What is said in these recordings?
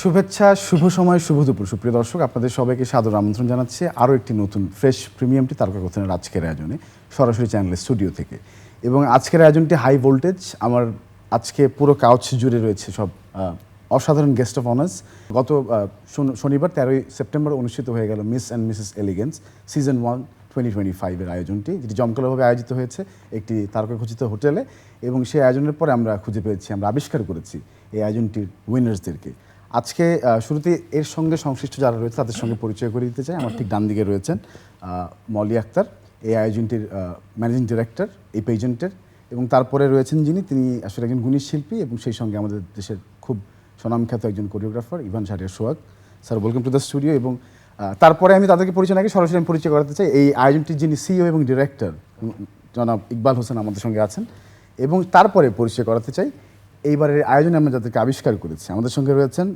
শুভেচ্ছা, শুভ সময়, শুভ দুপুর। সুপ্রিয় দর্শক, আপনাদের সবাইকে সাদর আমন্ত্রণ জানাচ্ছি। আরও একটি নতুন ফ্রেশ প্রিমিয়ামটি তারকা কথনের আজকের আয়োজনে, সরাসরি চ্যানেলের স্টুডিও থেকে। এবং আজকের আয়োজনটি হাই ভোল্টেজ। আমার আজকে পুরো কাউচ জুড়ে রয়েছে সব অসাধারণ গেস্ট অফ অনার্স গত শনিবার তেরোই সেপ্টেম্বর অনুষ্ঠিত হয়ে গেল Miss and Mrs Elegance season one twenty twenty ফাইভের আয়োজনটি, যেটি জমকালোভাবে আয়োজিত হয়েছে একটি তারকাখচিত হোটেলে। এবং সেই আয়োজনের পরে আমরা খুঁজে পেয়েছি, আমরা আবিষ্কার করেছি এই আয়োজনটির উইনার্সদেরকে আজকে শুরুতে এর সঙ্গে সংশ্লিষ্ট যারা রয়েছে তাদের সঙ্গে পরিচয় করে দিতে চাই। আমার ঠিক ডান দিকে রয়েছেন মলি আক্তার এই আয়োজনটির ম্যানেজিং ডিরেক্টর এই পেজেন্টের এবং তারপরে রয়েছেন যিনি তিনি আসলে একজন গুণী শিল্পী এবং সেই সঙ্গে আমাদের দেশের খুব স্বনামখ্যাত একজন choreographer Evan Shahriar Sohag. Sir welcome to the studio এবং তারপরে আমি তাদেরকে পরিচয় নাকি সরাসরি আমি পরিচয় করাতে চাই। এই আয়োজনটির যিনি সিইও এবং ডিরেক্টর জনাব ইকবাল হোসেন আমাদের সঙ্গে আছেন এবং তারপরে পরিচয় করাতে চাই। এইবারের আয়োজনে আমরা যাদেরকে আবিষ্কার করেছি আমাদের সঙ্গে রয়েছেন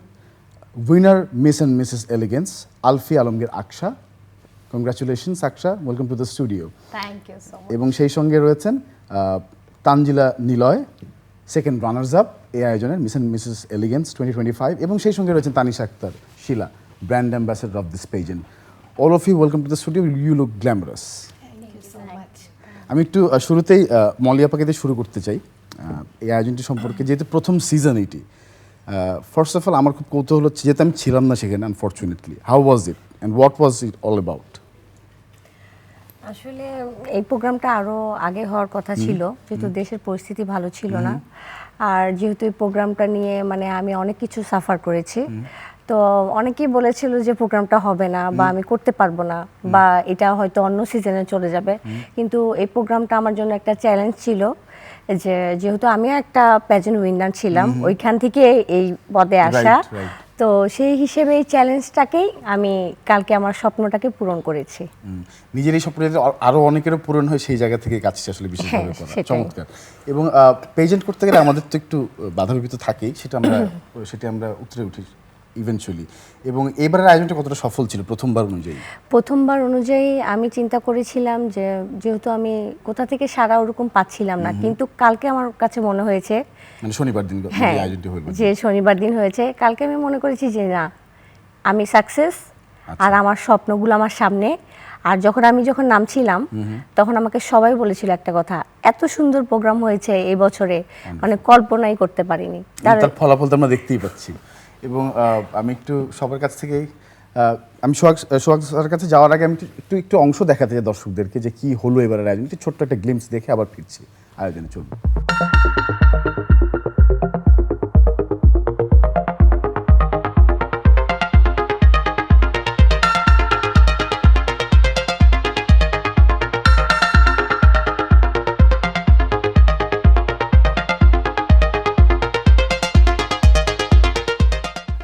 winner Miss and Mrs Elegance Alfi Alamgir Aksha congratulations Aksha welcome to the studio thank you so much এবং সেই সঙ্গে রয়েছেন Tanjila Niloy second runners up এই আয়োজনের Miss and Mrs Elegance twenty twenty five এবং সেই সঙ্গে রয়েছেন Tanisha Akter Shila brand ambassador of this pageant all of you welcome to the studio you look glamorous আমি একটু শুরুতেই মলিয়াপাকে দিয়ে শুরু করতে চাই। এই আয়োজনটি সম্পর্কে যেহেতু প্রথম সিজন এটি ফার্স্ট অফ অল আমার খুব কৌতূহল হচ্ছে যেহেতু আমি ছিলাম না সেখানে unfortunately how was it and what was it all about আসলে এই প্রোগ্রামটা আরও আগে হওয়ার কথা ছিল যেহেতু দেশের পরিস্থিতি ভালো ছিল না। আর যেহেতু এই প্রোগ্রামটা নিয়ে মানে আমি অনেক কিছু সাফার করেছি তো অনেকেই বলেছিল যে প্রোগ্রামটা হবে না বা আমি করতে পারব না বা এটা হয়তো অন্য সিজনে চলে যাবে। কিন্তু এই প্রোগ্রামটা আমার জন্য একটা চ্যালেঞ্জ ছিল। যে যেহেতু আমিও একটা প্যাজেন্ট উইনার ছিলাম ওইখান থেকে এই পদে আসা. তো সেই হিসেবে এই চ্যালেঞ্জটাকেই আমি কালকে আমার স্বপ্নটাকে পূরণ করেছি। নিজের এই স্বপ্ন যাতে আ- আরও অনেকেরও পূরণ হয় সেই জায়গা থেকে কাজটি আসলে বিশেষভাবে হ্যাঁ। চমৎকার এবং পেজেন্ট করতে গেলে আমাদের তো একটু বাধা বিপত্তি থাকেই সেটা আমরা সেটা আমরা উতরে উঠি ইভেনচুয়ালি এবং এবারের আয়োজনটা কতটা সফল ছিল প্রথমবার অনুযায়ী? প্রথমবার অনুযায়ী আমি চিন্তা করেছিলাম যে যেহেতু আমি কোথা থেকে সারা ওরকম পাচ্ছিলাম না কিন্তু কালকে আমার কাছে মনে হয়েছে মানে শনিবার দিন হ্যাঁ আয়োজনটি হলো যে শনিবার দিন হয়েছে কালকে আমি মনে করেছি যে না আমি সাকসেস আচ্ছা। আর আমার স্বপ্নগুলো আমার সামনে। আর যখন আমি যখন নামছিলাম তখন আমাকে সবাই বলেছিল একটা কথা এত সুন্দর প্রোগ্রাম হয়েছে এই বছরে মানে কল্পনাই করতে পারিনি। তার তার ফলাফল তো আমরা দেখতেই পাচ্ছি। এবং আমি একটু সবার কাছ থেকেই আমি সোহাগ সোহাগ কাছে যাওয়ার আগে আমি একটু- একটু অংশ দেখাতে চাই দর্শকদেরকে যে কি হলো এবারের আয়োজন। একটু ছোট্ট একটা গ্লিমস দেখে আবার ফিরছি। আয়োজনে চলবে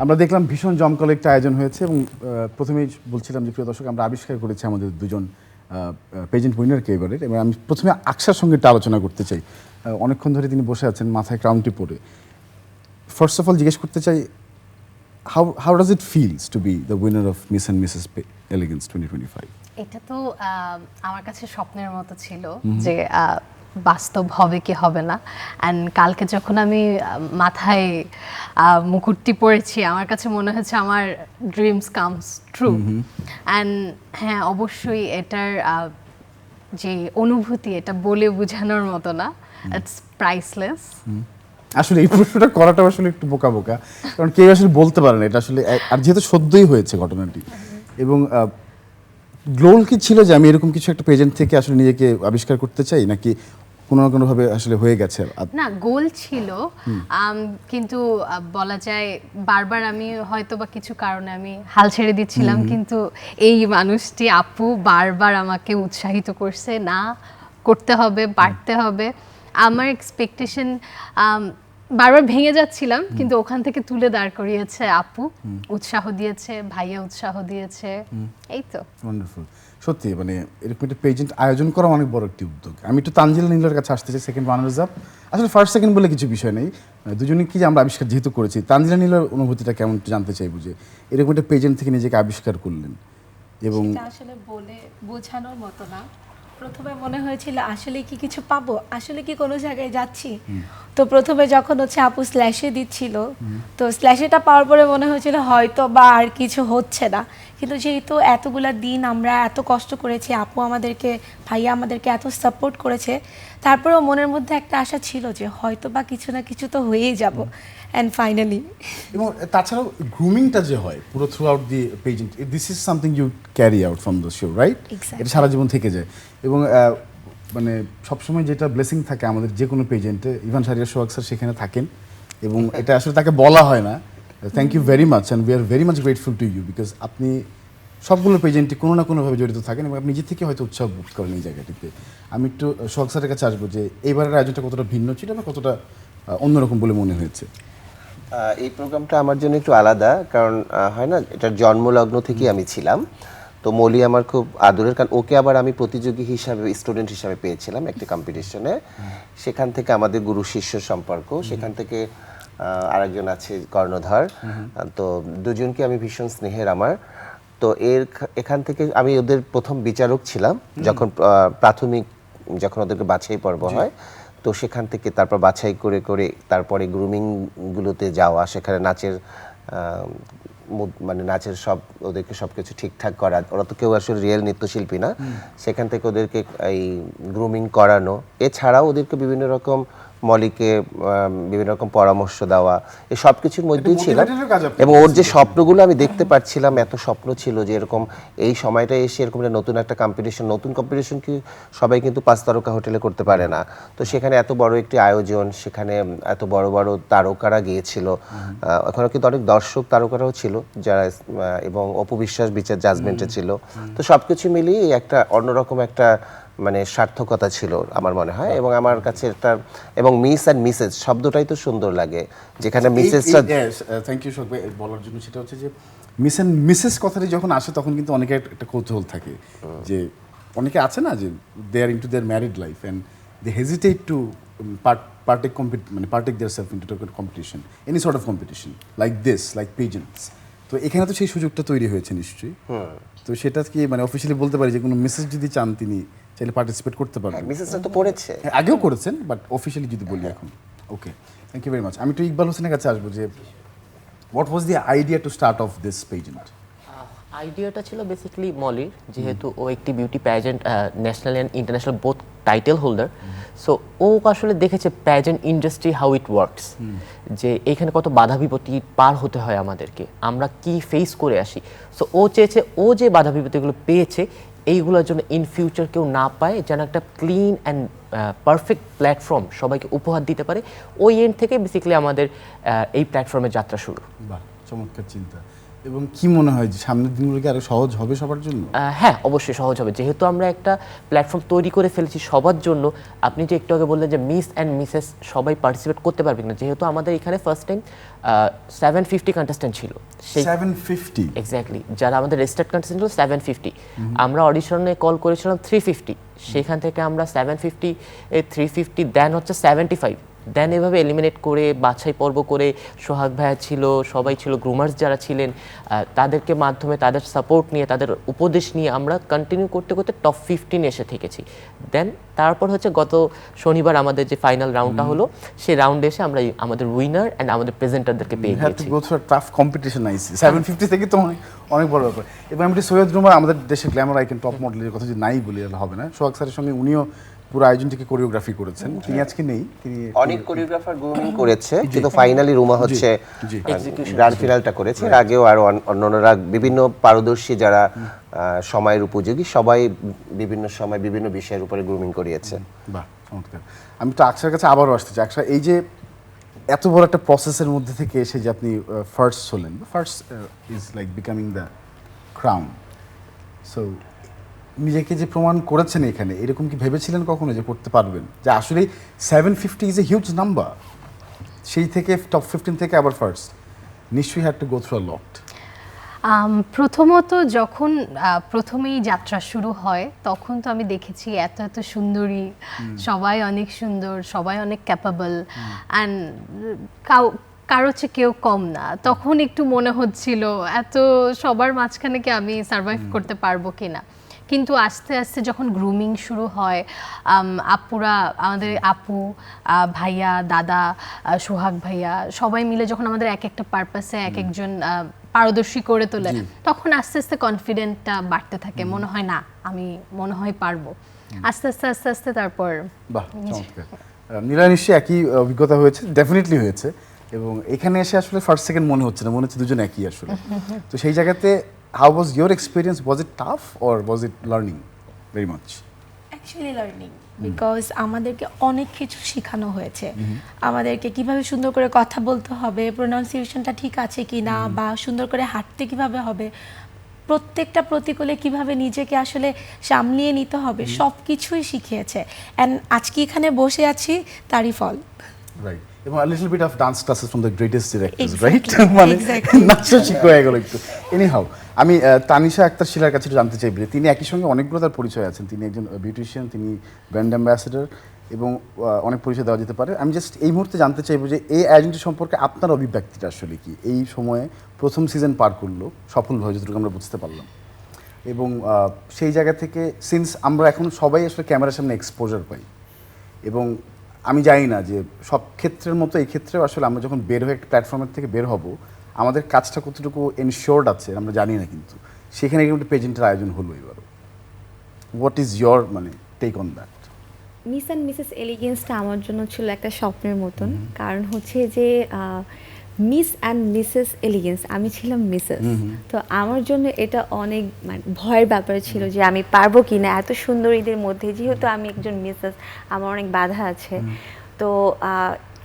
আমরা দেখলাম ভীষণ জমকালো একটা আয়োজন হয়েছে এবং প্রথমেই বলছিলাম যে প্রিয় দর্শক আমরা আবিষ্কার করেছি আমাদের দুজন পেজেন্ট উইনারকে এবারে। এবং আমি প্রথমে আকশার সঙ্গে একটা আলোচনা করতে চাই। অনেকক্ষণ ধরে তিনি বসে আছেন মাথায় ক্রাউনটি পরে। ফার্স্ট অফ অল জিজ্ঞেস করতে চাই how how does it feels to be the winner of Miss and Mrs Elegance twenty twenty five এটা তো আমার কাছে স্বপ্নের মতো ছিল যে বাস্তব হবে কি হবে না। অ্যান্ড কালকে যখন আমি মাথায় মুকুটটি পরেছি আমার কাছে মনে হচ্ছে আমার ড্রিমস কামস ট্রু অ্যান্ড হ্যাঁ অবশ্যই এটার যে অনুভূতি এটা বলে বোঝানোর মতো না। ইটস প্রাইসলেস আসলে এই প্রশ্নটা করাটা আসলে একটু বোকা বোকা। কারণ কেউ আসলে বলতে পারে না এটা আসলে আর যেহেতু সদ্যই হয়েছে ঘটনাটি। এবং গ্লোল কি ছিল যে আমি এরকম কিছু একটা পেজেন্ট থেকে আসলে নিজেকে আবিষ্কার করতে চাই নাকি কোনো না কোনোভাবে আসলে হয়ে গেছে? না গোল ছিল। কিন্তু বলা যায় বারবার আমি হয়তো বা কিছু কারণে আমি হাল ছেড়ে দিচ্ছিলাম কিন্তু এই মানুষটি আপু বারবার আমাকে উৎসাহিত করছে না করতে হবে বাড়তে হবে। আমার এক্সপেকটেশন বারবার ভেঙে যাচ্ছিলাম কিন্তু ওখান থেকে তুলে দাঁড় করিয়েছে আপু। উৎসাহ দিয়েছে ভাইয়া উৎসাহ দিয়েছে। এই তো। ওয়ান্ডারফুল সত্যি মানে এরকম একটা পেজেন্ট আয়োজন করা অনেক বড় একটি উদ্যোগ। আমি একটু তানজিলা নীলের কাছে আসতে চাই সেকেন্ড রানার্স আপ আসলে ফার্স্ট সেকেন্ড বলে কিছু বিষয় নেই। দুজনে কি যে আমরা আবিষ্কার যেহেতু করেছি তানজিলা নীলের অনুভূতিটা কেমন একটু জানতে চাইব যে এরকম একটা পেজেন্ট থেকে নিজেকে আবিষ্কার করলেন। এবং আসলে বলে বোঝানোর মতো না। প্রথমে মনে হয়েছিল আসলে কি কিছু পাবো? আসলে কি কোনো জায়গায় যাচ্ছি? তো প্রথমে যখন হচ্ছে আপু স্ল্যাশে দিচ্ছিল তো স্ল্যাশেটা পাওয়ার পরে মনে হয়েছিল হয়তো বা আর কিছু হচ্ছে না। কিন্তু যেহেতু এতগুলা দিন আমরা এত কষ্ট করেছি আপু আমাদেরকে ভাইয়া আমাদেরকে এত সাপোর্ট করেছে তারপরেও মনের মধ্যে একটা আশা ছিল যে হয়তো বা কিছু না কিছু তো হয়েই যাব। অ্যান্ড ফাইনালি এবং তাছাড়াও গ্রুমিংটা যে হয় পুরো throughout the pageant this is something you carry out from the show right. এটা সারা জীবন থেকে যায়। এবং মানে সবসময় যেটা ব্লেসিং থাকে আমাদের যে কোনো পেজেন্টে ইভান সারিয়া সোহাগ স্যার সেখানে থাকেন। এবং এটা আসলে তাকে বলা হয় না। Thank you very much and we are very much grateful to you because আপনি সবগুলো পেজেন্টে কোনো না কোনোভাবে জড়িত থাকেন এবং আপনি নিজে থেকে হয়তো উৎসাহ বোধ করেন এই জায়গাটিতে। আমি একটু সোহাগ স্যারের কাছে আসব যে এইবারের আয়োজনটা কতটা ভিন্ন ছিল বা কতটা অন্যরকম বলে মনে হয়েছে? এই প্রোগ্রামটা আমার জন্য একটু আলাদা কারণ হয় না এটার জন্মলগ্ন থেকেই আমি ছিলাম। তো মলি আমার খুব আদরের কারণ ওকে আবার আমি প্রতিযোগী হিসাবে স্টুডেন্ট হিসাবে পেয়েছিলাম একটি কম্পিটিশনে সেখান থেকে আমাদের গুরু শিষ্য সম্পর্ক সেখান থেকে আরেকজন আছে কর্ণধর। তো দুজনকে আমি ভীষণ স্নেহের আমার। তো এর এখান থেকে আমি ওদের প্রথম বিচারক ছিলাম যখন প্রাথমিক যখন ওদেরকে বাছাই পর্ব হয়। তো সেখান থেকে তারপর বাছাই করে করে তারপরে গ্রুমিংগুলোতে যাওয়া সেখানে নাচের মানে নাচের সব ওদেরকে সব কিছু ঠিকঠাক করা। ওরা তো কেউ আসলে রিয়েল নৃত্যশিল্পী না। সেখান থেকে ওদেরকে এই গ্রুমিং করানো। এছাড়াও ওদেরকে বিভিন্ন রকম মলিকে বিভিন্ন রকম পরামর্শ দেওয়া এই সব কিছুর মধ্যেই ছিলাম আপনি এবং ওর যে স্বপ্নগুলো আমি দেখতে পাচ্ছিলাম এত স্বপ্ন ছিল যে এরকম এই সময়টা এসে এরকম একটা নতুন একটা কম্পিটিশন নতুন কম্পিটিশন কি সবাই কিন্তু পাঁচ তারকা হোটেলে করতে পারে না। তো সেখানে এত বড় একটি আয়োজন সেখানে এত বড় বড় তারকারা গিয়েছিল। ওখানে কিন্তু অনেক দর্শক তারকারাও ছিল যারা এবং অপবিশ্বাস বিচার জাজমেন্টে ছিল। তো সবকিছু মিলিয়ে একটা অন্যরকম একটা মানে সার্থকতা ছিল আমার মনে হয় এবং আমার কাছে একটা এবং মিস অ্যান্ড মিসেস শব্দটাই তো সুন্দর লাগে। যেখানে মিসেসটা থ্যাংক ইউ বলার জন্য সেটা হচ্ছে যে মিস অ্যান্ড মিসেস কথাটি যখন আসে তখন কিন্তু অনেকে একটা- কৌতূহল থাকে যে অনেকে আছে না যে they are into their married life and they hesitate to partake compete মানে partake their self into competition any sort of competition like this like pageants তো এখানে তো সেই সুযোগটা তৈরি হয়েছে নিশ্চয়ই। তো সেটা কি মানে অফিসিয়ালি বলতে পারি যে কোনো মেসেজ যদি চান তিনি চাইলে পার্টিসিপেট করতে পারবেন মিসেসটা তো করেছে। হ্যাঁ, আগেও করেছেন বাট অফিসিয়ালি যদি বলি এখন। Okay thank you very much আমি একটু ইকবাল হোসেনের কাছে আসব যে what was the idea to start off this pageant আইডিয়াটা ছিল বেসিক্যালি মলির যেহেতু ও একটি beauty pageant national and international both title holder so ও আসলে দেখেছে pageant industry how it works যে এখানে কত বাধা বিপত্তি পার হতে হয় আমাদেরকে আমরা কি ফেস করে আসি। সো ও চেয়েছে ও যে বাধা বিপত্তিগুলো পেয়েছে এইগুলোর জন্য ইন ফিউচার কেউ না পায় যেন একটা ক্লিন অ্যান্ড পারফেক্ট প্ল্যাটফর্ম সবাইকে উপহার দিতে পারে। ওই এন্ড থেকে বেসিক্যালি আমাদের এই প্ল্যাটফর্মের যাত্রা শুরু। বাহ, চমৎকার চিন্তা। এবং কি মনে হয় যে সামনের দিনগুলো কি আরও সহজ হবে সবার জন্য? হ্যাঁ অবশ্যই সহজ হবে। যেহেতু আমরা একটা প্ল্যাটফর্ম তৈরি করে ফেলেছি সবার জন্য আপনি যে একটু আগে বললেন যে মিস অ্যান্ড মিসেস সবাই পার্টিসিপেট করতে পারবে না যেহেতু আমাদের এখানে first time seven fifty contestant ছিল। সেভেন ফিফটি এক্স্যাক্টলি যারা আমাদের রেজিস্টার্ড কন্টেস্টেন্ট ছিল সেভেন ফিফটি আমরা অডিশনে কল করেছিলাম থ্রি ফিফটি সেখান থেকে আমরা seven fifty three fifty then হচ্ছে সেভেন্টি ফাইভ দেন এভাবে এলিমিনেট করে বাছাই পর্ব করে সোহাগ ভাইয়া ছিল সবাই ছিল গ্রুমার্স যারা ছিলেন তাদেরকে মাধ্যমে তাদের সাপোর্ট নিয়ে তাদের উপদেশ নিয়ে আমরা কন্টিনিউ করতে করতে টপ ফিফটিন এসে থেকেছি। দেন তারপর হচ্ছে গত শনিবার আমাদের যে ফাইনাল রাউন্ডটা হলো সেই রাউন্ডে এসে আমরা আমাদের উইনার অ্যান্ড আমাদের প্রেজেন্টারদেরকে পেয়ে হ্যাভ টু গিয়েছি। Go through tough competition I see seven fifty থেকে তো অনেক বড় ব্যাপার। এবং আমি সৈয়দ রুমার আমাদের দেশের গ্ল্যামার আইকন টপ মডেলের কথা যদি নাই বলি হবে না। সোহাগ স্যারের সঙ্গে উনিও পুরো আয়োজনটিকে কোরিওগ্রাফি করেছেন। তিনি আজকে নেই তিনি অনেক কোরিওগ্রাফার গ্রুমিং করেছে কিন্তু ফাইনালি রুমা হচ্ছে। গ্র্যান্ড ফিনালটা করেছে। এর আগেও আরও অন- অন্যান্যরা বিভিন্ন পারদর্শী যারা সময়ের উপযোগী সবাই বিভিন্ন সময় বিভিন্ন বিষয়ের উপরে গ্রুমিং করিয়েছে। বাহ চমৎকার। আমি তো আকসার কাছে আবারও আসতে চাই। আকসা এই যে এত বড় একটা প্রসেসের মধ্যে থেকে এসে যে আপনি ফার্স্ট হলেন first is like becoming the crown so নিজেকে যে প্রমাণ করেছেন এখানে এরকম কি ভেবেছিলেন কখনো যে করতে পারবেন? যে আসলে seven fifty is a huge number সেই থেকে টপ ফিফটিন থেকে আবার ফার্স্ট নিশ্চয়ই had to go through lot প্রথমত যখন প্রথমেই যাত্রা শুরু হয় তখন তো আমি দেখেছি এত এত সুন্দরী। সবাই অনেক সুন্দর সবাই অনেক ক্যাপাবল অ্যান্ড কাউ কারও চেয়ে কেউ কম না। তখন একটু মনে হচ্ছিল এত সবার মাঝখানে কি আমি সার্ভাইভ করতে পারব কিনা? কিন্তু আস্তে আস্তে যখন গ্রুমিং শুরু হয় আপুরা আমাদের আপু ভাইয়া দাদা সোহাগ ভাইয়া সবাই মিলে যখন আমাদের এক একটা পারপাসে এক একজন পারদর্শী করে তোলে তখন আস্তে আস্তে কনফিডেন্টটা বাড়তে থাকে। মনে হয় না আমি মনে হয় পারব। আস্তে আস্তে আস্তে আস্তে তারপর নীলা নিশ্চয়ই একই অভিজ্ঞতা হয়েছে ডেফিনেটলি হয়েছে। এবং এখানে এসে আসলে ফার্স্ট সেকেন্ড মনে হচ্ছে না মনে হচ্ছে দুজন একই আসলে। তো সেই জায়গাতে how was your experience was it tough or was it learning very much actually learning because আমাদেরকে অনেক কিছু শেখানো হয়েছে। আমাদেরকে কীভাবে সুন্দর করে কথা বলতে হবে প্রোনাউন্সিয়েশনটা ঠিক আছে কি না বা সুন্দর করে হাঁটতে কীভাবে হবে প্রত্যেকটা প্রতিকূলে কীভাবে নিজেকে আসলে সামলিয়ে নিতে হবে সব কিছুই শিখিয়েছে। অ্যান্ড আজকে এখানে বসে আছি তারই ফল। রাইট এবং little bit of dance classes from the greatest directors right মানে. নাচও শিখে হয়ে গেল একটু। এনি হাউ আমি তানিশা আক্তার শিলার কাছে জানতে চাইব তিনি একই সঙ্গে অনেকগুলো তার পরিচয় আছেন। তিনি একজন বিউটিশিয়ান তিনি ব্র্যান্ড অ্যাম্বাসেডর এবং অনেক পরিচয় দেওয়া যেতে পারে। আমি জাস্ট এই মুহূর্তে জানতে চাইব যে এই আয়োজনটি সম্পর্কে আপনার অভিব্যক্তিটা আসলে কি? এই সময়ে প্রথম সিজন পার করল সফলভাবে যতটুকু আমরা বুঝতে পারলাম। এবং সেই জায়গা থেকে সিন্স আমরা এখন সবাই আসলে ক্যামেরার সামনে এক্সপোজার পাই। এবং আমি জানি না যে সব ক্ষেত্রের মতো এই ক্ষেত্রে আসলে আমরা যখন বের হয়ে একটা প্ল্যাটফর্মের থেকে বের হব আমাদের কাজটা কতটুকু এনশিওর্ড আছে আমরা জানি না কিন্তু। সেখানে কিন্তু পেজেন্টের আয়োজন হলো এবারও হোয়াট ইজ ইয়োর মানে take on that Miss and Mrs এলিগেন্সটা আমার জন্য ছিল একটা স্বপ্নের মতন। কারণ হচ্ছে যে মিস অ্যান্ড মিসেস এলিগেন্স আমি ছিলাম মিসেস। তো আমার জন্য এটা অনেক মানে ভয়ের ব্যাপার ছিল যে আমি পারব কি না এত সুন্দরীদের মধ্যে যেহেতু আমি একজন মিসেস আমার অনেক বাধা আছে। তো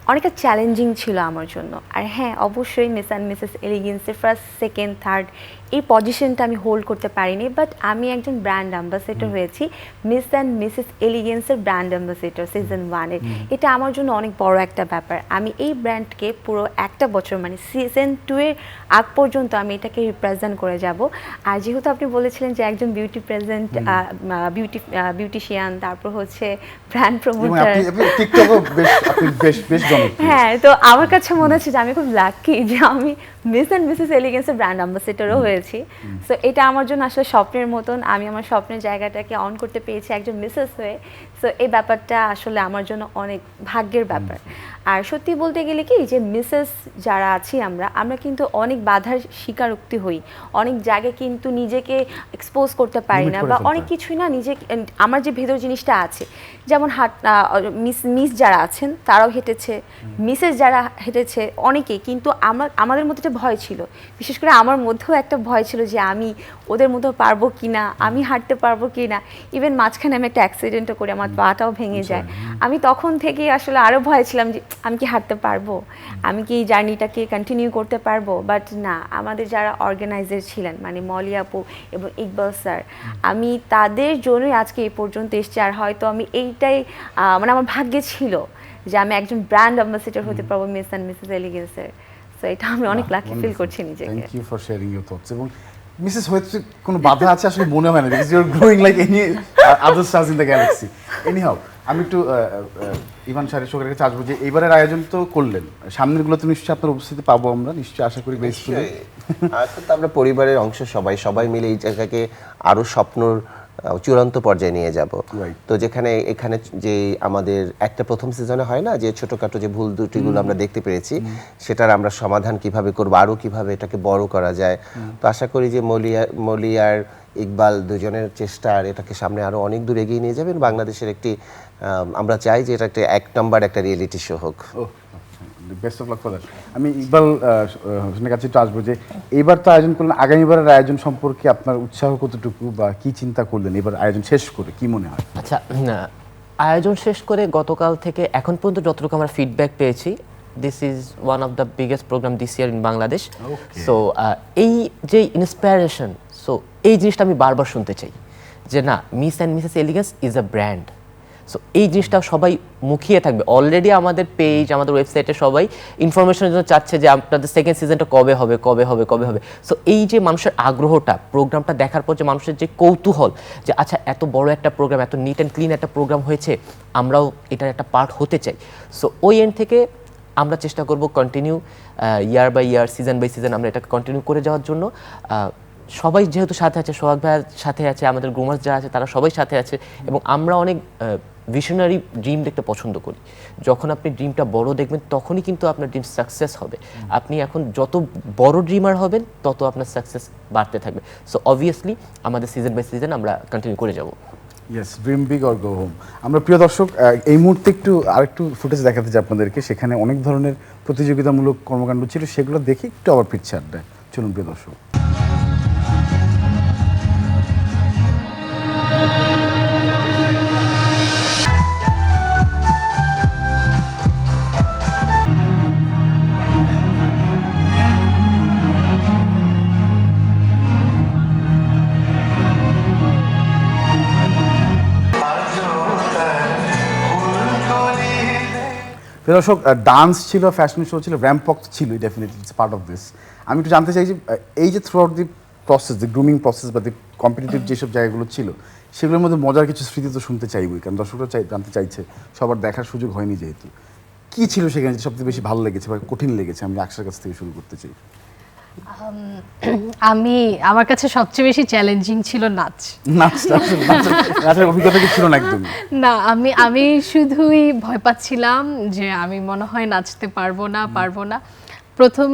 অনেকটা চ্যালেঞ্জিং ছিল আমার জন্য। আর হ্যাঁ অবশ্যই মিস অ্যান্ড মিসেস এলিগেন্সের ফার্স্ট সেকেন্ড থার্ড এই পজিশনটা আমি হোল্ড করতে পারিনি বাট আমি একজন ব্র্যান্ড অ্যাম্বাসেডর হয়েছি মিস অ্যান্ড মিসেস এলিগেন্সের ব্র্যান্ড অ্যাম্বাসেডর সিজন ওয়ানের এটা আমার জন্য অনেক বড় একটা ব্যাপার। আমি এই ব্র্যান্ডকে পুরো একটা বছর মানে সিজন টু এর আগ পর্যন্ত আমি এটাকে রিপ্রেজেন্ট করে যাব। আর যেহেতু আপনি বলেছিলেন যে একজন বিউটি প্রেজেন্ট বিউটি বিউটিশিয়ান তারপর হচ্ছে ব্র্যান্ড প্রমোটার হ্যাঁ তো আমার কাছে মনে হচ্ছে যে আমি খুব লাকি যে আমি মিস অ্যান্ড মিসেস এলিগেন্সের ব্র্যান্ড অ্যাম্বাসেডরও হয়েছি সো এটা আমার জন্য আসলে স্বপ্নের মতন। আমি আমার স্বপ্নের জায়গাটাকে অন করতে পেরেছি একজন মিসেস হয়ে। সো এই ব্যাপারটা আসলে আমার জন্য অনেক ভাগ্যের ব্যাপার। আর সত্যি বলতে গেলে কি যে মিসেস যারা আছি আমরা আমরা কিন্তু অনেক বাধার স্বীকারোক্তি হই। অনেক জায়গায় কিন্তু নিজেকে এক্সপোজ করতে পারি না বা অনেক কিছুই না নিজে আমার যে ভেতর জিনিসটা আছে যেমন হাট মিস মিস যারা আছেন তারাও হেঁটেছে। মিসেস যারা হেঁটেছে অনেকেই কিন্তু আমার আমাদের মধ্যে একটা ভয় ছিল। বিশেষ করে আমার মধ্যেও একটা ভয় ছিল যে আমি ওদের মতো পারব কি না আমি হাঁটতে পারব কি না ইভেন মাঝখানে আমি একটা অ্যাক্সিডেন্টও করে আমার পাটাও ভেঙে যায়। আমি তখন থেকে আসলে আরও ভয় ছিলাম যে আমি কি হাঁটতে পারব? আমি কি এই জার্নিটাকে কন্টিনিউ করতে পারব? বাট না আমাদের যারা অর্গানাইজার ছিলেন মানে মলি আপু এবং ইকবাল স্যার আমি তাদের জন্যই আজকে এই পর্যন্ত এসেছি। আর হয়তো আমি এইটাই মানে আমার ভাগ্যে ছিল যে আমি একজন ব্র্যান্ড অ্যাম্বাসেডর হতে পারব মিস অ্যান্ড মিসেস এলিগেন্সের সো এটা আমি অনেক লাকি ফিল করছি নিজেকে। Thank you for sharing your thoughts এবং মিসেস হয়েছে কোনো বাধা আছে আসলে মনে হয় না because you're growing like any other stars in the galaxy anyhow আমি একটু ইমান সারি শোকের কাছে আসব যে এবারের আয়োজন তো করলেন। সামনেরগুলো তো নিশ্চয়ই আপনার উপস্থিতি পাবো আমরা, নিশ্চয়ই আশা করি বেশ আমরা পরিবারের অংশ সবাই সবাই মিলে এই জায়গাকে আরও স্বপ্নর চূড়ান্ত পর্যায়ে নিয়ে যাব। তো যেখানে এখানে যে আমাদের একটা প্রথম সিজনে হয় না যে ছোটখাটো যে ভুল ত্রুটিগুলো আমরা দেখতে পেরেছি সেটার আমরা সমাধান কীভাবে করব আরও কীভাবে এটাকে বড় করা যায়। তো আশা করি যে মলিয়া মলিয়ার ইকবাল দুজনের চেষ্টা আর এটাকে সামনে আরও অনেক দূর এগিয়ে নিয়ে যাবেন। বাংলাদেশের একটি আম, আমরা চাই যে এটা একটা এক নম্বর একটা রিয়েলিটি শো হোক। Best of luck for that আমি ইকবাল হোসেনের কাছে একটু আসব যে এইবার তো আয়োজন করলেন আগামীবারের আয়োজন সম্পর্কে আপনার উৎসাহ কতটুকু বা কি চিন্তা করলেন? এবার আয়োজন শেষ করে কি মনে হয়? আচ্ছা না, আয়োজন শেষ করে গতকাল থেকে এখন পর্যন্ত যতটুকু আমরা ফিডব্যাক পেয়েছি this is one of the biggest program this year in Bangladesh so এই যে ইন্সপিরেশন সো এই জিনিসটা আমি বারবার শুনতে চাই যে না Miss and Mrs Elegance is a brand so এই জিনিসটা সবাই মুখিয়ে থাকবে। অলরেডি আমাদের পেজ আমাদের ওয়েবসাইটে সবাই ইনফরমেশনের জন্য চাচ্ছে যে আপনাদের সেকেন্ড সিজনটা কবে হবে কবে হবে কবে হবে। সো এই যে মানুষের আগ্রহটা প্রোগ্রামটা দেখার পর যে মানুষের যে কৌতূহল যে আচ্ছা এত বড় একটা প্রোগ্রাম এত নিট অ্যান্ড ক্লিন একটা প্রোগ্রাম হয়েছে, আমরাও এটার একটা পার্ট হতে চাই। সো ওই এন্ড থেকে আমরা চেষ্টা করব continue year by year season by season আমরা এটাকে কন্টিনিউ করে যাওয়ার জন্য। সবাই যেহেতু সাথে আছে, সোহাগ ভাইয়ের সাথে আছে, আমাদের গ্রুমার্স যারা আছে, তারা সবাই সাথে আছে এবং আমরা অনেক ভিশনারি ড্রিম দেখতে পছন্দ করি। যখন আপনি ড্রিমটা বড় দেখবেন, তখনই কিন্তু আপনার ড্রিম সাকসেস হবে। আপনি এখন যত বড় ড্রিমার হবেন, তত আপনার সাকসেস বাড়তে থাকবে। সো অবভিয়াসলি আমাদের সিজন বাই সিজন আমরা কন্টিনিউ করে যাব। Yes dream big or go home আমরা প্রিয় দর্শক এই মুহূর্তে একটু আরেকটু ফুটেজ দেখাতে চাই আপনাদেরকে। সেখানে অনেক ধরনের প্রতিযোগিতামূলক কর্মকাণ্ড ছিল, সেগুলো দেখে একটু আবার ফিরছে আড্ডায়। চলুন প্রিয় দর্শক। দর্শক ডান্স ছিল ফ্যাশন শো ছিল র্যাম্পক ছিল definitely it's part of this আমি একটু জানতে চাই যে এই যে throughout the process the grooming process বা দি কম্পিটিটিভ যেসব জায়গাগুলো ছিল সেগুলোর মধ্যে মজার কিছু স্মৃতি তো শুনতে চাইবই কারণ দর্শকরা চাই জানতে চাইছে সবার দেখার সুযোগ হয়নি যেহেতু। কী ছিল সেখানে সবচেয়ে বেশি ভালো লেগেছে বা কঠিন লেগেছে? আমি আকশার কাছ থেকে শুরু করতে চাই। আমি আমার কাছে সবচেয়ে বেশি চ্যালেঞ্জিং ছিল নাচ। নাচটা নাচের- অভিজ্ঞতা কি ছিল না একদমই না আমি আমি শুধুই ভয় পাচ্ছিলাম যে আমি মনে হয় নাচতে পারব না পারব না। প্রথম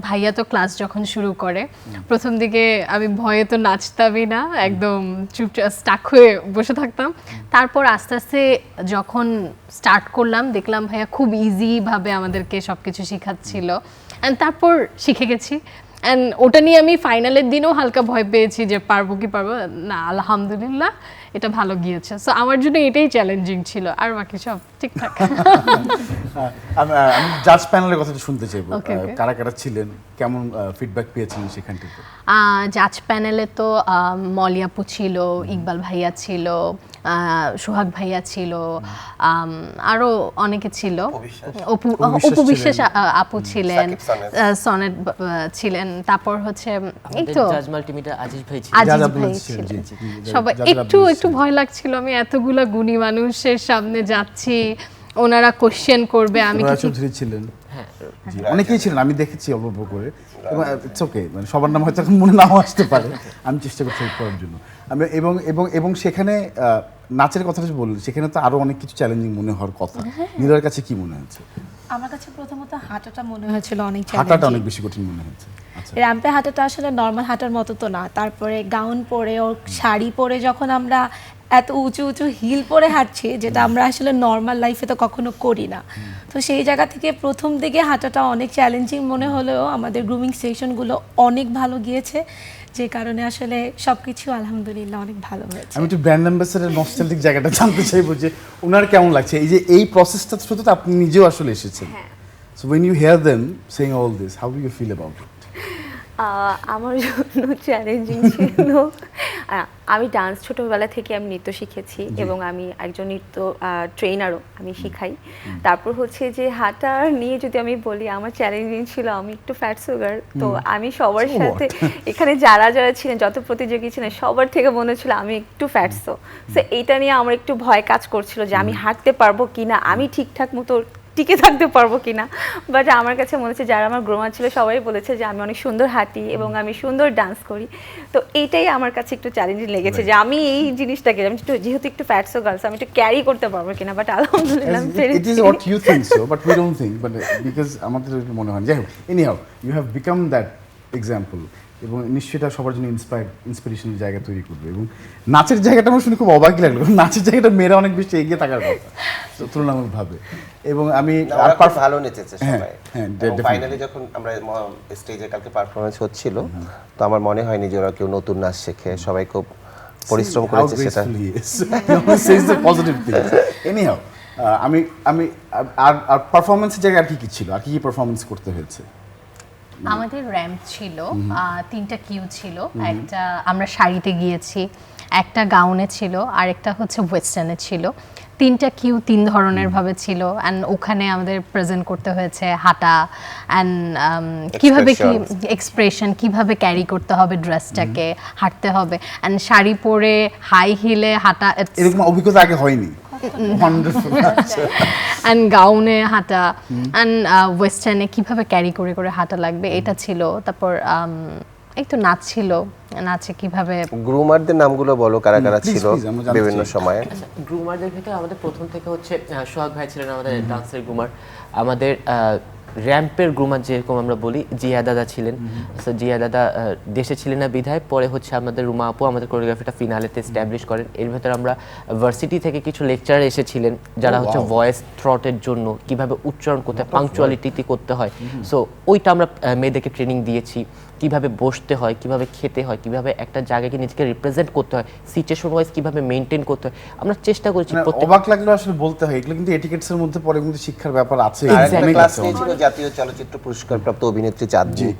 ভাইয়া তো ক্লাস যখন শুরু করে প্রথম দিকে আমি ভয়ে তো নাচতামই না একদম চুপচাপ স্টাক হয়ে বসে থাকতাম। তারপর আস্তে আস্তে যখন স্টার্ট করলাম দেখলাম ভাইয়া খুব ইজিভাবে আমাদেরকে সব কিছু শেখাচ্ছিল অ্যান্ড তারপর শিখে গেছি। অ্যান্ড ওটা নিয়ে আমি ফাইনালের দিনও হালকা ভয় পেয়েছি যে পারব কি পারব না। আলহামদুলিল্লাহ। এটা ভালো গিয়েছে। সো আমার জন্য এটাই চ্যালেঞ্জিং ছিল। আর বাকি সব ঠিকঠাক। আমি আমি জাজ প্যানেলের কথা শুনতে চাইব. কারা কারা ছিলেন? কেমন ফিডব্যাক পেয়েছিলেন সেখান থেকে জাজ প্যানেলে তো আহ, মলি আপু ছিল ইকবাল ভাইয়া ছিল সোহাগ ভাইয়া ছিল আম, আরও অনেকে ছিল। অপু অপু বিশ্বাস আপু ছিলেন সনেট। ছিলেন। তারপর হচ্ছে এই তো আজিজ ভাই ছিলেন। জি, সবাই একটু একটু ভয় লাগছিল আমি এতগুলা গুণী মানুষের সামনে যাচ্ছি ওনারা কোশ্চেন করবে আমি চৌধুরী ছিলেন। হ্যাঁ। অনেকেই ছিলেন আমি দেখেছি অল্প করে। ইটস ওকে মানে সবার নাম হয়তো এখন মনে নাও আসতে পারে। আমি চেষ্টা করছি হেল্প করার জন্য। আমি এবং এবং এবং সেখানে নাচের কথাটা যে বললেন সেখানে তো আরও অনেক কিছু চ্যালেঞ্জিং মনে হওয়ার কথা। নীলার কাছে কি মনে হচ্ছে আমার কাছে প্রথমত হাঁটাটা মনে হয়েছিল অনেক হাঁটাটা অনেক বেশি কঠিন মনে আচ্ছা র্যাম্পে হাঁটাটা আসলে নর্মাল হাঁটার মতো তো না। তারপরে গাউন পরে ও শাড়ি পরে যখন আমরা এত উঁচু উঁচু হিল পরে হাঁটছি যেটা আমরা আসলে নর্মাল লাইফে তো কখনো করি না। তো সেই জায়গা থেকে প্রথম দিকে হাঁটাটা অনেক চ্যালেঞ্জিং মনে হলেও আমাদের গ্রুমিং সেশনগুলো অনেক ভালো গিয়েছে। যে কারণে আসলে সবকিছু আলহামদুলিল্লাহ অনেক ভালো হয়েছে। আমি একটু ব্র্যান্ড অ্যাম্বাসেডার নস্টালজিক জায়গাটা জানতে চাইব যে ওনার কেমন লাগছে? এই যে এই প্রসেসটা শুধু তো আপনি নিজেও আসলে এসেছেন। So when you hear them saying all this how do you feel about it আমার জন্য চ্যালেঞ্জিং ছিল। আমি ডান্স ছোটোবেলা থেকে আমি নৃত্য শিখেছি এবং আমি একজন নৃত্য ট্রেনারও আমি শিখাই। তারপর হচ্ছে যে হাঁটার নিয়ে যদি আমি বলি আমার চ্যালেঞ্জিং ছিল আমি একটু ফ্যাট সুগার তো আমি সবার সাথে এখানে যারা যারা ছিলেন যত প্রতিযোগী ছিলেন সবার থেকে মনে হচ্ছিল আমি একটু ফ্যাটসো সো এইটা নিয়ে আমার একটু ভয় কাজ করছিল যে আমি হাঁটতে পারব কিনা। আমি ঠিকঠাক মতো টিকে থাকতে পারব কিনা। বাট আমার কাছে মনে হচ্ছে যারা আমার গ্রোমার ছিল সবাই বলেছে যে আমি অনেক সুন্দর হাঁটি এবং আমি সুন্দর ডান্স করি। তো এইটাই আমার কাছে একটু চ্যালেঞ্জিং লেগেছে যে আমি এই জিনিসটাকে আমি একটু যেহেতু একটু ফ্যাটসো গার্লস আমি একটু ক্যারি করতে পারব কিনা। বাট আলহামদুলিল্লাহ it is what you think so but we don't think but because আমাদের মনে হয় যাই হোক anyhow you have become that example এবং নিশ্চয়ই এটা সবার জন্য ইন্সপায়ার ইন্সপিরেশনের জায়গা তৈরি করবে। এবং নাচের জায়গাটা আমার শুনে খুব অবাকই লাগল। নাচের জায়গাটা মেয়েরা অনেক বেশি এগিয়ে থাকার কথা তুলনামূলকভাবে। এবং আমি আর ভালো নেচেছে হ্যাঁ, সবাই। হ্যাঁ, ফাইনালি যখন আমরা স্টেজে কালকে পারফরমেন্স হচ্ছিল তো আমার মনে হয়নি যে ওরা কেউ নতুন নাচ শেখে। সবাই খুব পরিশ্রম করেছে সেটা. Anyhow, আহ, আমি আমি আর আর পারফরমেন্সের জায়গায় আর কি কি ছিল? আর কি কি পারফরমেন্স করতে হয়েছে? আমাদের র্যাম্প ছিল তিনটা কিউ ছিল। একটা আমরা শাড়িতে গিয়েছি একটা গাউনে ছিল আর একটা হচ্ছে ওয়েস্টার্নে ছিল। তিনটা কিউ তিন ধরনের ভাবে ছিল অ্যান্ড ওখানে আমাদের প্রেজেন্ট করতে হয়েছে হাঁটা অ্যান্ড কীভাবে কি এক্সপ্রেশন কীভাবে ক্যারি করতে হবে ড্রেসটাকে হাঁটতে হবে অ্যান্ড শাড়ি পরে হাই হিলে হাঁটা এরকম অভিজ্ঞতা আগে হয়নি. অ্যান্ড গাউনে হাঁটা অ্যান্ড ওয়েস্টার্নে কীভাবে ক্যারি করে করে হাঁটা লাগবে এটা ছিল। তারপর এই তো নাচ ছিল। নাচে কীভাবে গ্রুমারদের নামগুলো বলো কারা কারা ছিল বিভিন্ন। সময়ে। গ্রুমারদের ভিতরে আমাদের প্রথম থেকে হচ্ছে সোহাগ ভাই ছিলেন আমাদের ডান্সের গ্রুমার। আমাদের র্যাম্পের গ্রুমার যেরকম আমরা বলি জিয়া দাদা ছিলেন। জিয়া দাদা দেশে ছিলেন না বিধায় পরে হচ্ছে আমাদের রুমা আপু আমাদের কোরিওগ্রাফিটা ফিনালেতে স্ট্যাবলিশ করেন। এর ভেতরে আমরা ভার্সিটি থেকে কিছু লেকচার এসেছিলেন যারা Oh, হচ্ছে ভয়েস থ্রটের জন্য কীভাবে উচ্চারণ করতে হয় পাংচুয়ালিটি করতে হয়। সো ওইটা আমরা মেয়েদেরকে ট্রেনিং দিয়েছি। কীভাবে বসতে হয় কীভাবে খেতে হয় কীভাবে একটা জায়গাকে নিজেকে রিপ্রেজেন্ট করতে হয় সিচুয়েশন ওয়াইজ কীভাবে মেনটেন করতে হয় আমরা চেষ্টা করেছি মানে প্রত্যেক অবাক লাগলেও আসলে বলতে হয় এগুলো কিন্তু এটিকেটস এর মধ্যে পরে কিন্তু শিক্ষার ব্যাপার আছে। ক্লাস নিয়েছিল জাতীয় চলচ্চিত্র পুরস্কার প্রাপ্ত অভিনেত্রী চাঁদনি।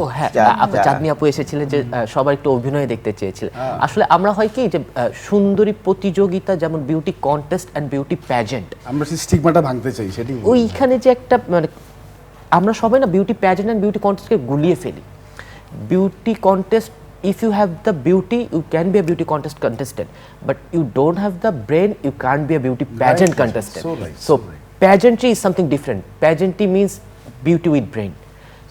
ও হ্যাঁ আপু চাঁদনি আপু এসেছিলেন যে সবার একটু অভিনয় দেখতে চেয়েছিলেন। আসলে আমরা হয় কি যে আহ, সুন্দরী প্রতিযোগিতা যেমন beauty contest and beauty pageant আমরা স্টিগমাটা ভাঙতে চাই সেটি ওইখানে যে একটা মানে আমরা সবাই না বিউটি প্যাজেন্ট অ্যান্ড বিউটি কন্টেস্টকে গুলিয়ে ফেলি। Beauty contest if you have the beauty you can be a beauty contest contestant but you don't have the brain you can be a beauty pageant right, contestant so right, so so right. Pageantry is something different pageantry means beauty with brain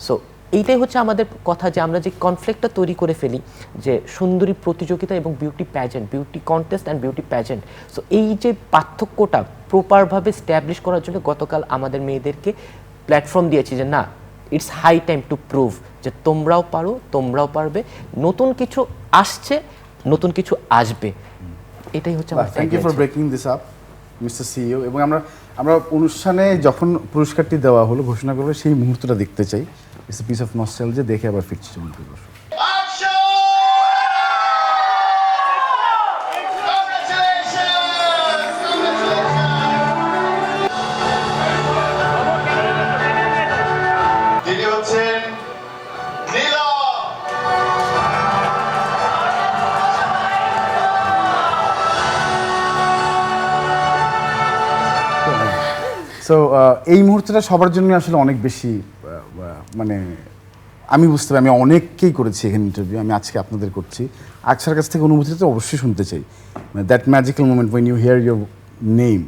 so এইটাই হচ্ছে আমাদের কথা যে আমরা যে কনফ্লিক্টটা তৈরি করে ফেলি যে সুন্দরী প্রতিযোগিতা এবং beauty pageant beauty contest and beauty pageant so এই যে পার্থক্যটা প্রপারভাবে স্ট্যাবলিশ করার জন্য গতকাল আমাদের মেয়েদেরকে প্ল্যাটফর্ম দিয়েছি যে না it's high time to prove যে তোমরাও পারো তোমরাও পারবে। নতুন কিছু আসছে নতুন কিছু আসবে। এটাই হচ্ছে আমার thank you for breaking this up mister CEO এবং আমরা আমরা অনুষ্ঠানে যখন পুরস্কারটি দেওয়া হলো ঘোষণা করব সেই মুহূর্তটা দেখতে চাই। ইটস পিস অফ নস্টাইল যে দেখে আবার ফিরছি চলুন সো এই মুহূর্তটা সবার জন্য আসলে অনেক বেশি মানে আমি বুঝতে পারি, আমি অনেককেই করেছি এখানে ইন্টারভিউ আমি আজকে আপনাদের করছি। আকসার কাছ থেকে অনুভূতিটা তো অবশ্যই শুনতে চাই। That magical moment when you hear your name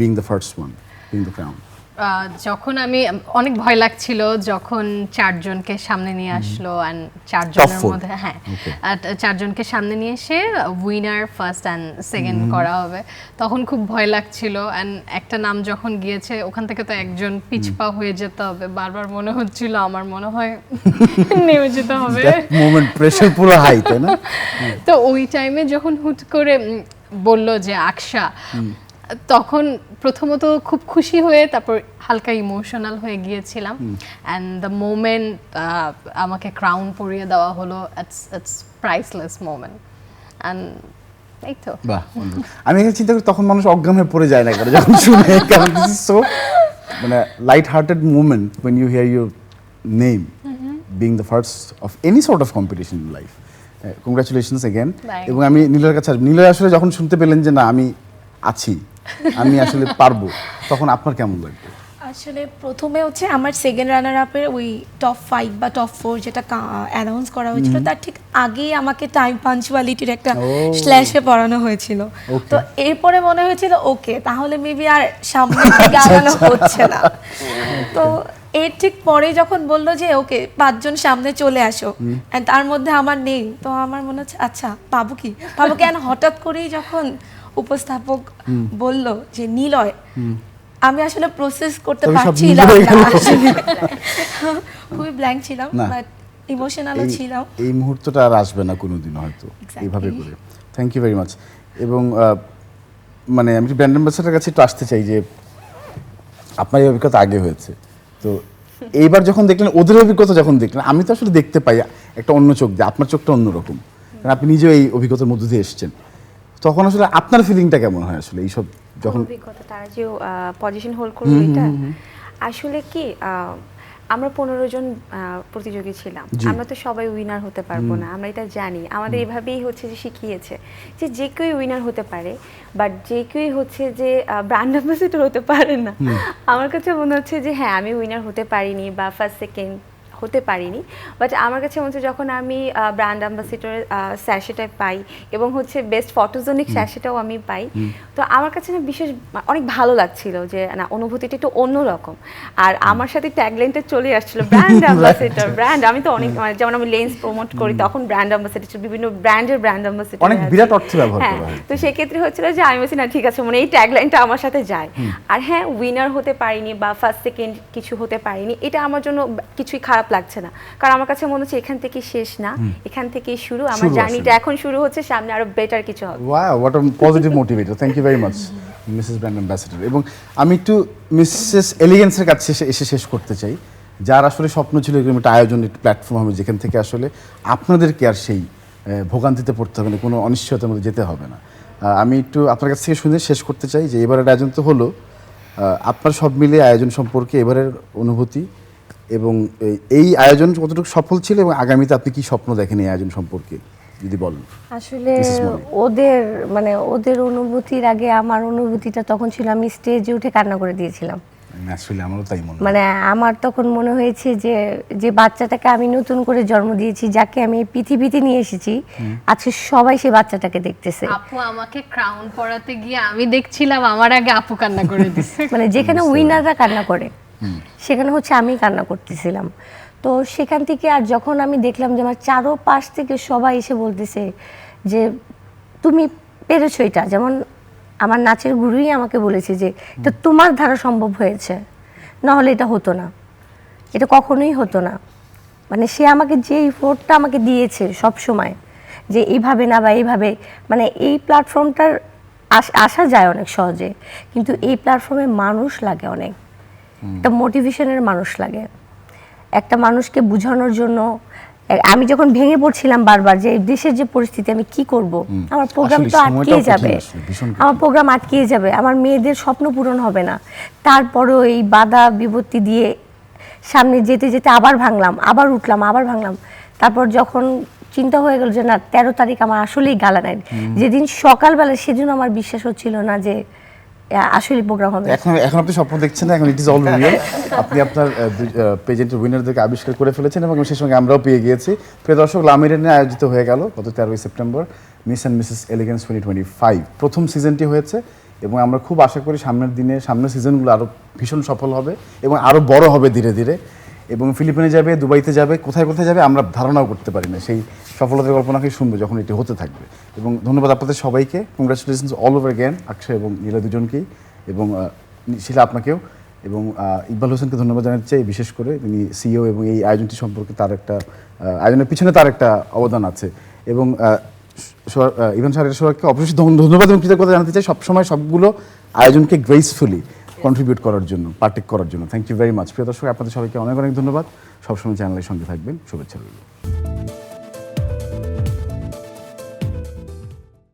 being the first one being the crown যখন আমি অনেক ভয় লাগছিল যখন চারজনকে সামনে নিয়ে আসলো অ্যান্ড চারজনের মধ্যে হ্যাঁ চারজনকে সামনে নিয়ে এসে উইনার ফার্স্ট অ্যান্ড সেকেন্ড করা হবে। তখন খুব ভয় লাগছিল অ্যান্ড একটা নাম যখন গিয়েছে ওখান থেকে তো একজন পিছপা হয়ে যেতে হবে। বারবার মনে হচ্ছিল আমার মনে হয় নেমে যেতে হবে মোমেন্ট পুরো হাই তাই না? তো ওই টাইমে যখন হুট করে বলল যে আকশা তখন প্রথমত খুব খুশি হয়ে তারপর হালকা ইমোশনাল হয়ে গিয়েছিলাম। অ্যান্ড দ্য মোমেন্ট আমাকে ক্রাউন পরিয়ে দেওয়া হলো it's it's priceless moment and এই তো। বাহ. আমি চিন্তা করি তখন মানুষ অজ্ঞান হয়ে পড়ে যায় না একবার যখন শুনে কারণ দিস ইজ সো মানে light hearted movement when you hear your name being the first of any sort of competition in life congratulations again এবং আমি নীলের কাছে নীলের আসলে যখন শুনতে পেলেন যে না আমি আছি আমি আসলে পারব। তখন আপনার কেমন লাগবে? আসলে প্রথমে হচ্ছে আমার সেকেন্ড রানার আপের ওই টপ ফাইভ বা টপ ফোর যেটা অ্যানাউন্স করা হয়েছিল তার ঠিক আগেই আমাকে টাইম পাঞ্চুয়ালিটির একটা স্ল্যাশে পড়ানো হয়েছিল। তো এরপরে মনে হয়েছিল ওকে তাহলে মেবি আর সামনে দিকে আগানো হচ্ছে না। তো এর ঠিক পরে যখন বলল যে ওকে পাঁচজন সামনে চলে আসো তার মধ্যে আমার নেই তো আমার মনে হচ্ছে আচ্ছা পাবো কি? পাবো কেন? হঠাৎ করেই যখন উপস্থাপক বলল যে নিলয় আমি আসলে প্রসেস করতে পারছিলাম খুবই ব্ল্যাঙ্ক ছিলাম। বাট ইমোশনালও ছিলাম। এই মুহূর্তটা আর আসবে না কোনোদিন হয়তো এইভাবে করে। থ্যাংক ইউ ভেরি মাচ এবং মানে আমি ব্র্যান্ড অ্যাম্বাসেডার কাছে একটু আসতে চাই যে আপনার এই অভিজ্ঞতা আগে হয়েছে। তো এইবার যখন দেখলেন ওদের অভিজ্ঞতা যখন দেখলেন আমি তো আসলে দেখতে পাই একটা অন্য চোখ দিয়ে আপনার চোখটা অন্যরকম। কারণ আপনি নিজেও এই অভিজ্ঞতার মধ্যে দিয়ে এসছেন। তখন আসলে আপনার ফিলিংটা কেমন হয় আসলে এইসব যখন অভিজ্ঞতা তারা যে পজিশন হোল্ড করবে এটা আসলে কি আমরা পনেরো জন প্রতিযোগী ছিলাম। আমরা তো সবাই উইনার হতে পারব না আমরা এটা জানি। আমাদের এভাবেই হচ্ছে যে শিখিয়েছে যে যে কেউই উইনার হতে পারে বাট যে কেউই হচ্ছে যে ব্র্যান্ড অ্যাম্বাসেডর হতে পারে না। আমার কাছে মনে হচ্ছে যে হ্যাঁ আমি উইনার হতে পারিনি বা ফার্স্ট সেকেন্ড হতে পারিনি। বাট আমার কাছে মনে হচ্ছে যখন আমি ব্র্যান্ড অ্যাম্বাসিডারের স্যাশেটা পাই এবং হচ্ছে বেস্ট ফটোজনিক স্যাশেটাও আমি পাই তো আমার কাছে না বিশেষ অনেক ভালো লাগছিল যে না অনুভূতিটা একটু অন্যরকম আর আমার সাথে ট্যাগলাইনটা চলে আসছিল ব্র্যান্ড অ্যাম্বাসিডর ব্র্যান্ড আমি তো অনেক মানে যেমন আমি লেন্স প্রমোট করি তখন ব্র্যান্ড অ্যাম্বাসিডার ছিল বিভিন্ন ব্র্যান্ডের ব্র্যান্ড অ্যাম্বাসিডার অনেক বিরাট অর্থে ব্যবহার হ্যাঁ হয়। তো সেক্ষেত্রে হচ্ছিল যে আমি বলছি না ঠিক আছে মানে এই ট্যাগলাইনটা আমার সাথে যায়। আর হ্যাঁ উইনার হতে পারিনি বা ফার্স্ট সেকেন্ড কিছু হতে পারিনি এটা আমার জন্য কিছুই খারাপ লাগছে না। কারণ আমার কাছে মনে হচ্ছে এখান থেকে শেষ না। এখান থেকে শুরু। আমার জার্নিটা এখন শুরু হচ্ছে সামনে আরও বেটার কিছু হবে। Wow what a positive motivator thank you very much Mrs brand ambassador এবং আমি একটু মিসেস এলিগেন্সের কাছে এসে এসে শেষ করতে চাই। যার আসলে স্বপ্ন ছিল এরকম একটা আয়োজন একটা প্ল্যাটফর্ম হবে যেখান থেকে আসলে আপনাদেরকে আর সেই ভোগান্তিতে পড়তে হবে না কোনো অনিশ্চয়তার মধ্যে যেতে হবে না। আমি একটু আপনার কাছ থেকে শুনে শেষ করতে চাই যে এবারের আয়োজন তো হলো। আপনার সব মিলিয়ে আয়োজন সম্পর্কে এবারের অনুভূতি এবং এই- আয়োজন কতটুকু সফল ছিল এবং আগামীতে আপনি কি স্বপ্ন দেখেন এই আয়োজন সম্পর্কে? যদি বলেন। আসলে ওদের মানে ওদের অনুভূতির আগে আমার অনুভূতিটা তখন ছিল আমি স্টেজে উঠে কান্না করে দিয়েছিলাম। আসলে আমারও তাই মনে মানে আমার তখন মনে হয়েছে যে যে বাচ্চাটাকে আমি নতুন করে জন্ম দিয়েছি যাকে আমি পৃথিবীতে নিয়ে এসেছি আজকে সবাই সেই বাচ্চাটাকে দেখতেছে। আপু আমাকে ক্রাউন পরাতে গিয়ে আমি দেখছিলাম আমার আগে আপু কান্না করে দিছে। মানে যেখানে উইনাররা কান্না করে। সেখানে হচ্ছে আমি কান্না করতেছিলাম। তো সেখান থেকে আর যখন আমি দেখলাম যে আমার চারো পাশ থেকে সবাই এসে বলতেছে যে তুমি পেরেছ এটা। যেমন আমার নাচের গুরুই আমাকে বলেছে যে এটা তোমার দ্বারা সম্ভব হয়েছে। না হলে এটা হতো না। এটা কখনোই হতো না। মানে সে আমাকে যে ফোর্টটা আমাকে দিয়েছে সব সময় যে এইভাবে না বা এইভাবে মানে এই প্ল্যাটফর্মটার আসা যায় অনেক সহজে। কিন্তু এই প্ল্যাটফর্মে মানুষ লাগে অনেক। একটা মোটিভেশনের মানুষ লাগে। একটা মানুষকে বুঝানোর জন্য আমি যখন ভেঙে পড়ছিলাম বারবার যে দেশের যে পরিস্থিতি আমি কি করব? আমার প্রোগ্রাম তো আটকে যাবে। আমার প্রোগ্রাম আটকে যাবে। আমার মেয়েদের স্বপ্ন পূরণ হবে না। তারপরেও এই বাধা বিপত্তি দিয়ে সামনে যেতে যেতে আবার ভাঙলাম আবার উঠলাম আবার ভাঙলাম। তারপর যখন চিন্তা হয়ে গেল যে না তেরো তারিখ আমার আসলেই গালা নাইট যেদিন সকালবেলা সেদিন আমার বিশ্বাস হচ্ছিল না যে আসলে প্রোগ্রাম হবে। এখন এখন আপনি স্বপ্ন দেখছেন না এখন ইট ইজ অল রিয়েল আপনি আপনার প্রেজেন্টের উইনারদেরকে আবিষ্কার করে ফেলেছেন এবং সেই সঙ্গে আমরাও পেয়ে গিয়েছি। প্রিয় দর্শক লামিরেনে আয়োজিত হয়ে গেল গত তেরোই September Miss and Mrs Elegance twenty twenty five প্রথম সিজনটি হয়েছে এবং আমরা খুব আশা করি সামনের দিনে, সামনের সিজনগুলো আরও ভীষণ সফল হবে এবং আরও বড় হবে ধীরে ধীরে। এবং ফিলিপিনে যাবে, দুবাইতে যাবে, কোথায় কোথায় যাবে আমরা ধারণাও করতে পারি না। সেই সফলতার কল্পনাকেই শুনব যখন এটি হতে থাকবে। এবং ধন্যবাদ আপনাদের সবাইকে। কংগ্রাচুলেশনস অল ওভার জ্ঞান অক্ষয় এবং নীলা দুজনকেই। এবং শিলা আপনাকেও। এবং ইকবাল হোসেনকে ধন্যবাদ জানাতে চাই, বিশেষ করে তিনি সিইও এবং এই আয়োজনটি সম্পর্কে তার একটা আয়োজনের পিছনে তার একটা অবদান আছে। এবং ইভান সাহের সোহাগকে অবশ্যই ধন্য- ধন্যবাদ এবং কৃতজ্ঞতা জানাতে চাই। সবসময় সবগুলো আয়োজনকে গ্রেসফুলি কন্ট্রিবিউট করার জন্য পার্টেক করার জন্য। থ্যাংক ইউ ভেরি মাচ প্রিয় দর্শক, আপনাদের সবাইকে অনেক অনেক ধন্যবাদ। সবসময় চ্যানেলের সঙ্গে থাকবেন। শুভেচ্ছা রইল।